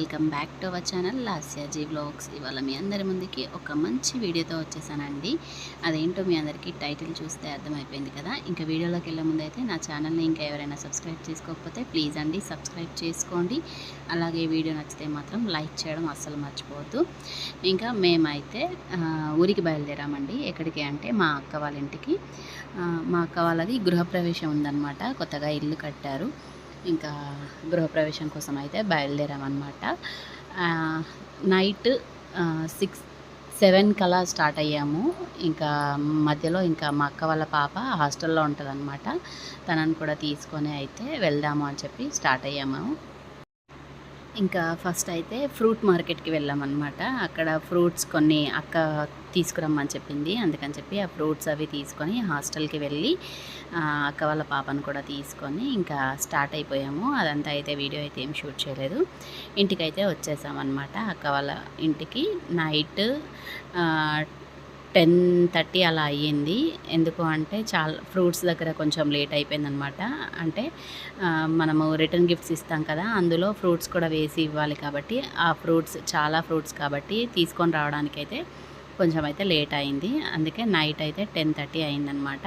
Welcome back to our channel Lasya ji blogs ఇవాళ మీ అందరి ముందుకి ఒక మంచి వీడియోతో వచ్చేసానండి. అదేంటో మీ అందరికీ టైటిల్ చూస్తే అర్థమైపోయింది కదా. ఇంకా వీడియోలోకి వెళ్ళే ముందు అయితే నా ఛానల్ని ఇంకా ఎవరైనా సబ్స్క్రైబ్ చేసుకోకపోతే ప్లీజ్ అండి సబ్స్క్రైబ్ చేసుకోండి. అలాగే వీడియో నచ్చితే మాత్రం లైక్ చేయడం అస్సలు మర్చిపోవద్దు. ఇంకా మేమైతే ఊరికి బయలుదేరామండి. ఎక్కడికి అంటే మా అక్క వాళ్ళ ఇంటికి. మా అక్క వాళ్ళది గృహప్రవేశం ఉందన్నమాట. కొత్తగా ఇల్లు కట్టారు. ఇంకా గృహప్రవేశం కోసం అయితే బయలుదేరామన్నమాట. నైట్ సిక్స్ సెవెన్ కలా స్టార్ట్ అయ్యాము. ఇంకా మధ్యలో ఇంకా మా అక్క వాళ్ళ పాప హాస్టల్లో ఉంటుందన్నమాట. తనని కూడా తీసుకొని అయితే వెళ్దాము అని చెప్పి స్టార్ట్ అయ్యాము. ఇంకా ఫస్ట్ అయితే ఫ్రూట్ మార్కెట్కి వెళ్ళామన్నమాట. అక్కడ ఫ్రూట్స్ కొన్ని అక్క తీసుకురమ్మని చెప్పింది. అందుకని చెప్పి ఆ ఫ్రూట్స్ అవి తీసుకొని హాస్టల్కి వెళ్ళి అక్క వాళ్ళ పాపను కూడా తీసుకొని ఇంకా స్టార్ట్ అయిపోయాము. అదంతా అయితే వీడియో అయితే ఏం షూట్ చేయలేదు. ఇంటికైతే వచ్చేసామన్నమాట. అక్క వాళ్ళ ఇంటికి నైట్ టెన్ థర్టీ అలా అయ్యింది. ఎందుకు అంటే చాలా ఫ్రూట్స్ దగ్గర కొంచెం లేట్ అయిపోయిందనమాట. అంటే మనము రిటర్న్ గిఫ్ట్స్ ఇస్తాం కదా అందులో ఫ్రూట్స్ కూడా వేసి ఇవ్వాలి కాబట్టి ఆ ఫ్రూట్స్ చాలా ఫ్రూట్స్ కాబట్టి తీసుకొని రావడానికైతే కొంచెం అయితే లేట్ అయింది. అందుకే నైట్ అయితే టెన్ థర్టీ అయిందనమాట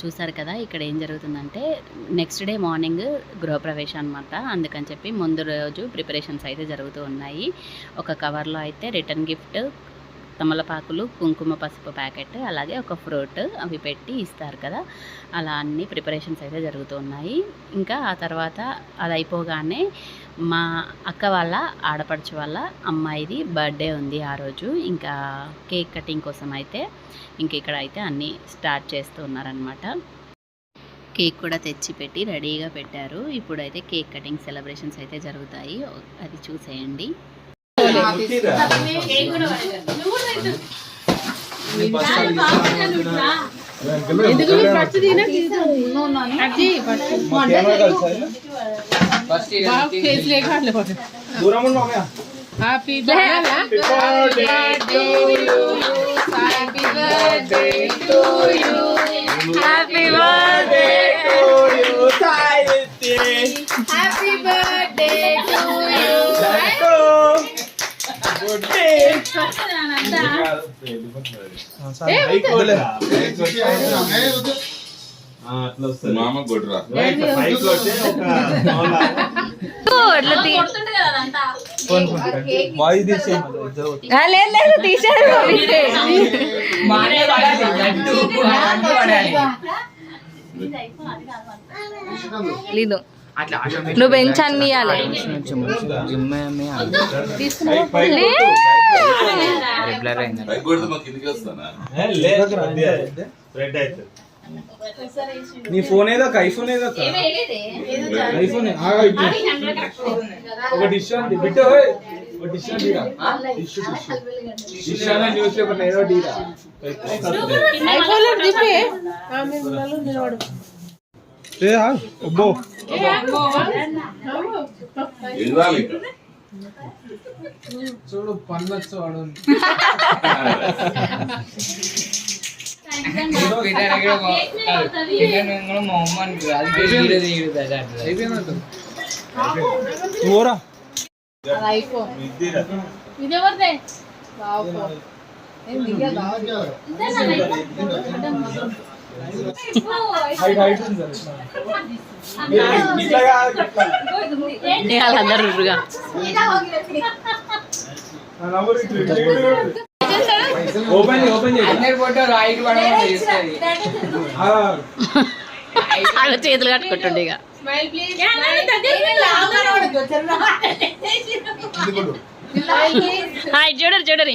చూసారు కదా ఇక్కడ ఏం జరుగుతుందంటే నెక్స్ట్ డే మార్నింగ్ గృహప్రవేశం అనమాట అందుకని చెప్పి ముందు రోజు ప్రిపరేషన్స్ అయితే జరుగుతూ ఉన్నాయి. ఒక కవర్లో అయితే రిటర్న్ గిఫ్ట్ తమలపాకులు కుంకుమ పసుపు ప్యాకెట్ అలాగే ఒక ఫ్రూట్ అవి పెట్టి ఇస్తారు కదా. అలా అన్ని ప్రిపరేషన్స్ అయితే జరుగుతూ ఉన్నాయి. ఇంకా ఆ తర్వాత అది అయిపోగానే మా అక్క వాళ్ళ ఆడపడుచు వాళ్ళ అమ్మాయిది బర్త్డే ఉంది ఆ రోజు. ఇంకా కేక్ కటింగ్ కోసం అయితే ఇంక ఇక్కడ అయితే అన్నీ స్టార్ట్ చేస్తూ ఉన్నారనమాట కేక్ కూడా తెచ్చి పెట్టి రెడీగా పెట్టారు. ఇప్పుడైతే కేక్ కటింగ్ సెలబ్రేషన్స్ అయితే జరుగుతాయి. అది చూసేయండి. ఫస్ట్ దూరం ఉన్నామే happy birthday to you happy birthday to you happy birthday happy మామ కొట్టురా లేదు తీసారు లేదు. నువ్వు బెంచ్ అన్ని నీ ఫోన్ ఏదో ఐఫోన్ ఏదో ఐఫోన్ ఒకటి ఇష్యూ అండి బిట్టు. ఒకటి ఇష్యూ అండి ఇష్యూ ఇష్యూ ఇష్యూ అనే న్యూస్ పేపర్ ఏదో డీరా ఏ అబ్బో. ఎడవాలి ఇక్కడ చూడు పన్నొచ్చు వాడు మా అమ్మ అనుకో అది తీయదు అయిపోయినట్టు ఓరా ఇదెవరిదే బాబు ఓపెన్ ఓపెన్ చేతులు కట్టుకుంటుండే ఇక. హాయ్ చూడరు చూడరి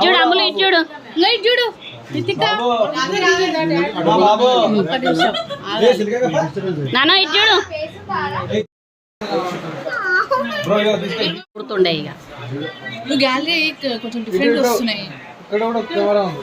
చూడు అమ్ములు ఇటు చూడు. ఇటు చూడు? నాన్న ఇటు బ్రో ఇక. నువ్వు గ్యాలరీ కొంచెం డిఫరెంట్ వస్తున్నాయి. ఇక్కడ కూడా ఒక కెమెరా ఉంది.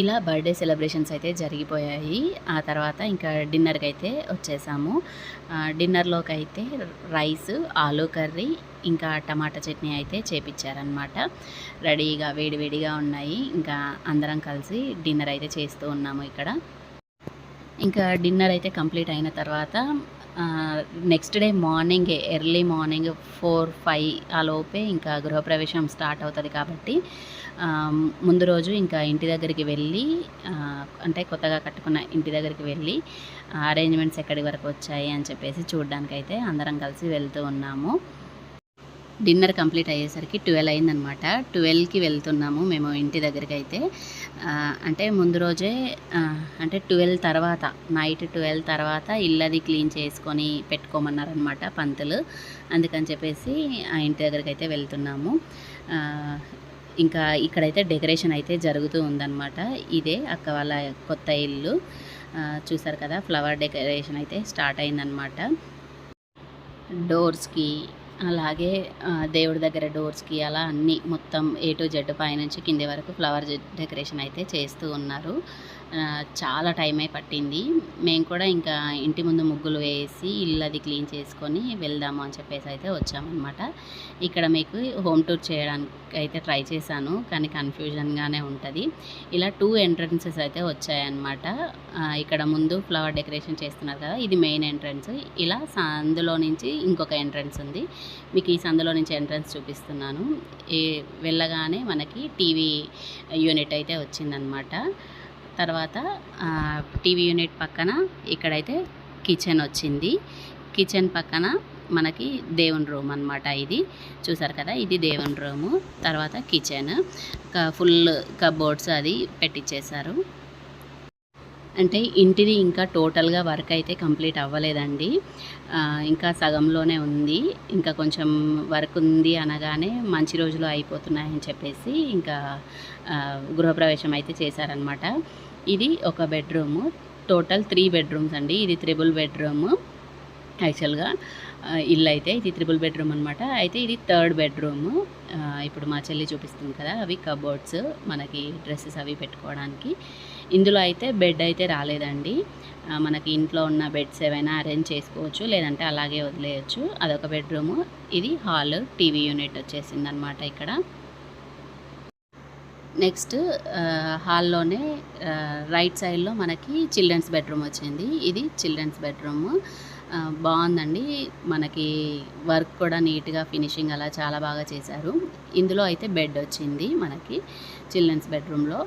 ఇలా బర్త్డే సెలబ్రేషన్స్ అయితే జరిగిపోయాయి. ఆ తర్వాత ఇంకా డిన్నర్కి అయితే వచ్చేసాము. డిన్నర్లోకి అయితే రైస్ ఆలూ కర్రీ ఇంకా టమాటా చట్నీ అయితే చేపించారనమాట రెడీగా వేడివేడిగా ఉన్నాయి. ఇంకా అందరం కలిసి డిన్నర్ అయితే చేస్తూ ఉన్నాము ఇక్కడ. ఇంకా డిన్నర్ అయితే కంప్లీట్ అయిన తర్వాత next day morning early morning four five ఆ లోపే ఇంకా గృహప్రవేశం స్టార్ట్ అవుతుంది కాబట్టి ముందు రోజు ఇంకా ఇంటి దగ్గరికి వెళ్ళి అంటే కొత్తగా కట్టుకున్న ఇంటి దగ్గరికి వెళ్ళి అరేంజ్మెంట్స్ ఎక్కడి వరకు వచ్చాయి అని చెప్పేసి చూడడానికైతే అందరం కలిసి వెళ్తూ ఉన్నాము. డిన్నర్ కంప్లీట్ అయ్యేసరికి ట్వెల్వ్ అయిందనమాట. ట్వెల్వ్కి వెళ్తున్నాము మేము ఇంటి దగ్గరికి అయితే అంటే ముందు రోజే అంటే ట్వెల్వ్ తర్వాత నైట్ ట్వెల్వ్ తర్వాత ఇల్లది క్లీన్ చేసుకొని పెట్టుకోమన్నారనమాట పంతులు. అందుకని చెప్పేసి ఆ ఇంటి దగ్గరికి అయితే వెళ్తున్నాము ఇంకా ఇక్కడైతే డెకరేషన్ అయితే జరుగుతూ ఉందన్నమాట ఇదే అక్క వాళ్ళ కొత్త ఇల్లు. చూసారు కదా ఫ్లవర్ డెకరేషన్ అయితే స్టార్ట్ అయిందనమాట. డోర్స్కి అలాగే దేవుడి దగ్గర డోర్స్కి అలా అన్నీ మొత్తం ఏ టు జెడ్ పైనుంచి కింది వరకు ఫ్లవర్ డెకరేషన్ అయితే చేస్తూ ఉన్నారు. చాలా టైం అయి పట్టింది. మేము కూడా ఇంకా ఇంటి ముందు ముగ్గులు వేసి ఇల్లు అది క్లీన్ చేసుకొని వెళ్దాము అని చెప్పేసి అయితే వచ్చామన్నమాట. ఇక్కడ మీకు హోమ్ టూర్ చేయడానికి అయితే ట్రై చేశాను కానీ కన్ఫ్యూజన్గానే ఉంటుంది. ఇలా టూ ఎంట్రన్సెస్ అయితే వచ్చాయన్నమాట. ఇక్కడ ముందు ఫ్లవర్ డెకరేషన్ చేస్తున్నారు కదా ఇది మెయిన్ ఎంట్రన్స్. ఇలా అందులో నుంచి ఇంకొక ఎంట్రన్స్ ఉంది. మీకు ఈ సందులో నుంచి ఎంట్రన్స్ చూపిస్తున్నాను. ఏ వెళ్ళగానే మనకి టీవీ యూనిట్ అయితే వచ్చిందనమాట తర్వాత టీవీ యూనిట్ పక్కన ఇక్కడైతే కిచెన్ వచ్చింది. కిచెన్ పక్కన మనకి దేవుని రూమ్ అన్నమాట ఇది. చూసారు కదా ఇది దేవుని రూము తర్వాత కిచెన్ ఫుల్ కబోర్డ్స్ అది పెట్టించేశారు అంటే ఇంటిది ఇంకా టోటల్గా వర్క్ అయితే కంప్లీట్ అవ్వలేదండి. ఇంకా సగంలోనే ఉంది. ఇంకా కొంచెం వర్క్ ఉంది అనగానే మంచి రోజులు అయిపోతున్నాయని చెప్పేసి ఇంకా గృహప్రవేశం అయితే చేశారనమాట ఇది ఒక బెడ్రూము. టోటల్ త్రీ బెడ్రూమ్స్ అండి. ఇది త్రిబుల్ బెడ్రూము. యాక్చువల్గా ఇల్లు అయితే ఇది త్రిబుల్ బెడ్రూమ్ అనమాట అయితే ఇది థర్డ్ బెడ్రూమ్ ఇప్పుడు మా చెల్లి చూపిస్తుంది కదా అవి కబోర్డ్స్ మనకి డ్రెస్సెస్ అవి పెట్టుకోవడానికి. ఇందులో అయితే బెడ్ అయితే రాలేదండి. మనకి ఇంట్లో ఉన్న బెడ్స్ ఏవైనా అరేంజ్ చేసుకోవచ్చు లేదంటే అలాగే వదిలేయచ్చు. అదొక బెడ్రూము ఇది హాల్ టీవీ యూనిట్ వచ్చేసింది అనమాట ఇక్కడ. నెక్స్ట్ హాల్లోనే రైట్ సైడ్లో మనకి చిల్డ్రన్స్ బెడ్రూమ్ వచ్చింది. ఇది చిల్డ్రన్స్ బెడ్రూమ్ బాగుందండి. మనకి వర్క్ కూడా నీట్గా ఫినిషింగ్ అలా చాలా బాగా చేశారు. ఇందులో అయితే బెడ్ వచ్చింది మనకి చిల్డ్రన్స్ బెడ్రూమ్లో.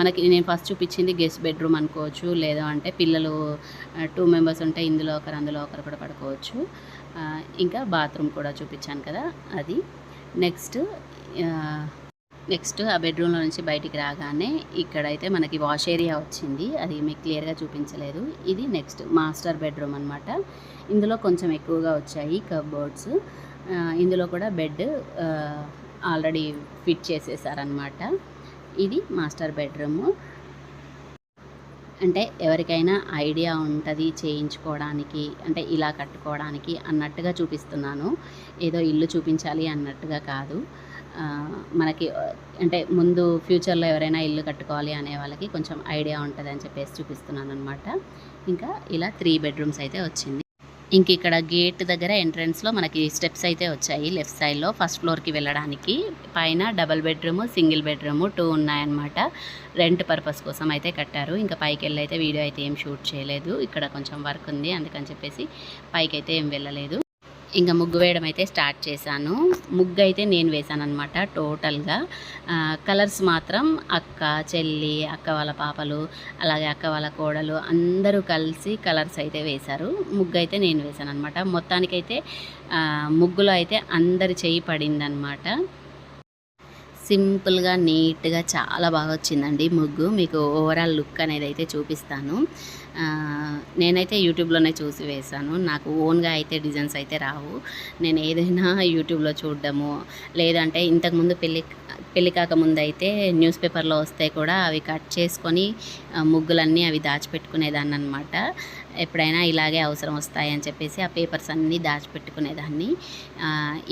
మనకి నేను ఫస్ట్ చూపించింది గెస్ట్ బెడ్రూమ్ అనుకోవచ్చు లేదా అంటే పిల్లలు టూ మెంబర్స్ ఉంటే ఇందులో ఒకరు అందులో ఒకరు కూడా పడుకోవచ్చు. ఇంకా బాత్రూమ్ కూడా చూపించాను కదా అది. నెక్స్ట్ నెక్స్ట్ ఆ బెడ్రూమ్లో నుంచి బయటికి రాగానే ఇక్కడైతే మనకి వాష్ ఏరియా వచ్చింది. అది మీకు క్లియర్గా చూపించలేదు. ఇది నెక్స్ట్ మాస్టర్ బెడ్రూమ్ అనమాట ఇందులో కొంచెం ఎక్కువగా వచ్చాయి కబోర్డ్స్ ఇందులో కూడా బెడ్ ఆల్రెడీ ఫిట్ చేసేసారనమాట ఇది మాస్టర్ బెడ్రూము. అంటే ఎవరికైనా ఐడియా ఉంటుంది చేయించుకోవడానికి అంటే ఇలా కట్టుకోవడానికి అన్నట్టుగా చూపిస్తున్నాను. ఏదో ఇల్లు చూపించాలి అన్నట్టుగా కాదు. మనకి అంటే ముందు ఫ్యూచర్లో ఎవరైనా ఇల్లు కట్టుకోవాలి అనే వాళ్ళకి కొంచెం ఐడియా ఉంటుంది అని చెప్పేసి చూపిస్తున్నాను అనమాట ఇంకా ఇలా త్రీ బెడ్రూమ్స్ అయితే వచ్చింది. ఇంక ఇక్కడ గేట్ దగ్గర ఎంట్రన్స్లో మనకి స్టెప్స్ అయితే వచ్చాయి లెఫ్ట్ సైడ్లో. ఫస్ట్ ఫ్లోర్కి వెళ్ళడానికి పైన double bedroom single bedroom two ఉన్నాయన్నమాట. రెంట్ పర్పస్ కోసం అయితే కట్టారు. ఇంకా పైకి వెళ్ళి అయితే వీడియో అయితే ఏం షూట్ చేయలేదు. ఇక్కడ కొంచెం వర్క్ ఉంది. అందుకని చెప్పేసి పైకి అయితే ఏం వెళ్ళలేదు. ఇంకా ముగ్గు వేయడం అయితే స్టార్ట్ చేశాను. ముగ్గు అయితే నేను వేశాను అనమాట టోటల్గా కలర్స్ మాత్రం అక్క చెల్లి అక్క వాళ్ళ పాపలు అలాగే అక్క వాళ్ళ కోడలు అందరూ కలిసి కలర్స్ అయితే వేశారు. ముగ్గు అయితే నేను వేశాను అనమాట మొత్తానికైతే ముగ్గులో అయితే అందరి చేయి పడిందనమాట సింపుల్గా నీట్గా చాలా బాగా వచ్చిందండి ముగ్గు. మీకు ఓవరాల్ లుక్ అనేది అయితే చూపిస్తాను. నేనైతే యూట్యూబ్లోనే చూసి వేశాను. నాకు ఓన్గా అయితే డిజైన్స్ అయితే రావు. నేను ఏదైనా యూట్యూబ్లో చూడడము లేదంటే ఇంతకుముందు పెళ్ళి పెళ్ళి కాకముందు అయితే న్యూస్ పేపర్లో వస్తే కూడా అవి కట్ చేసుకొని ముగ్గులన్నీ అవి దాచిపెట్టుకునేదాన్ని అనమాట ఎప్పుడైనా ఇలాగే అవసరం వస్తాయని చెప్పేసి ఆ పేపర్స్ అన్నీ దాచిపెట్టుకునేదాన్ని.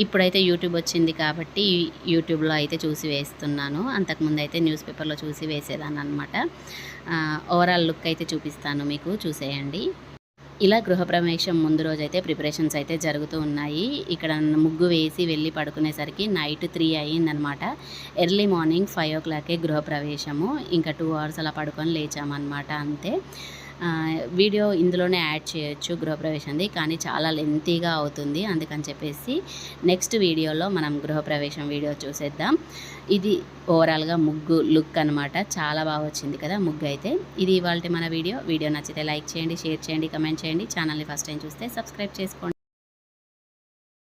ఇప్పుడైతే యూట్యూబ్ వచ్చింది కాబట్టి యూట్యూబ్లో అయితే చూసి వేస్తున్నాను. అంతకుముందు అయితే న్యూస్ పేపర్లో చూసి వేసేదాన్ని అనమాట ఓవరాల్ లుక్ అయితే చూపిస్తాను మీకు చూసేయండి. ఇలా గృహప్రవేశం ముందు రోజైతే ప్రిపరేషన్స్ అయితే జరుగుతూ ఉన్నాయి. ఇక్కడ ముగ్గు వేసి వెళ్ళి పడుకునేసరికి నైట్ త్రీ అయ్యిందనమాట ఎర్లీ మార్నింగ్ ఫైవ్ ఓ క్లాకే గృహప్రవేశము ఇంకా టూ అవర్స్ అలా పడుకొని లేచామన్నమాట అంతే. వీడియో ఇందులోనే యాడ్ చేయొచ్చు గృహప్రవేశంది కానీ చాలా లెంతీగా అవుతుంది అందుకని చెప్పేసి నెక్స్ట్ వీడియోలో మనం గృహప్రవేశం వీడియో చూసేద్దాం. ఇది ఓవరాల్గా ముగ్గు లుక్ అనమాట చాలా బాగా వచ్చింది కదా ముగ్గు అయితే. ఇది ఇవాళ మన వీడియో. వీడియో నచ్చితే లైక్ చేయండి షేర్ చేయండి కమెంట్ చేయండి. ఛానల్ని ఫస్ట్ టైం చూస్తే సబ్స్క్రైబ్ చేసుకోండి.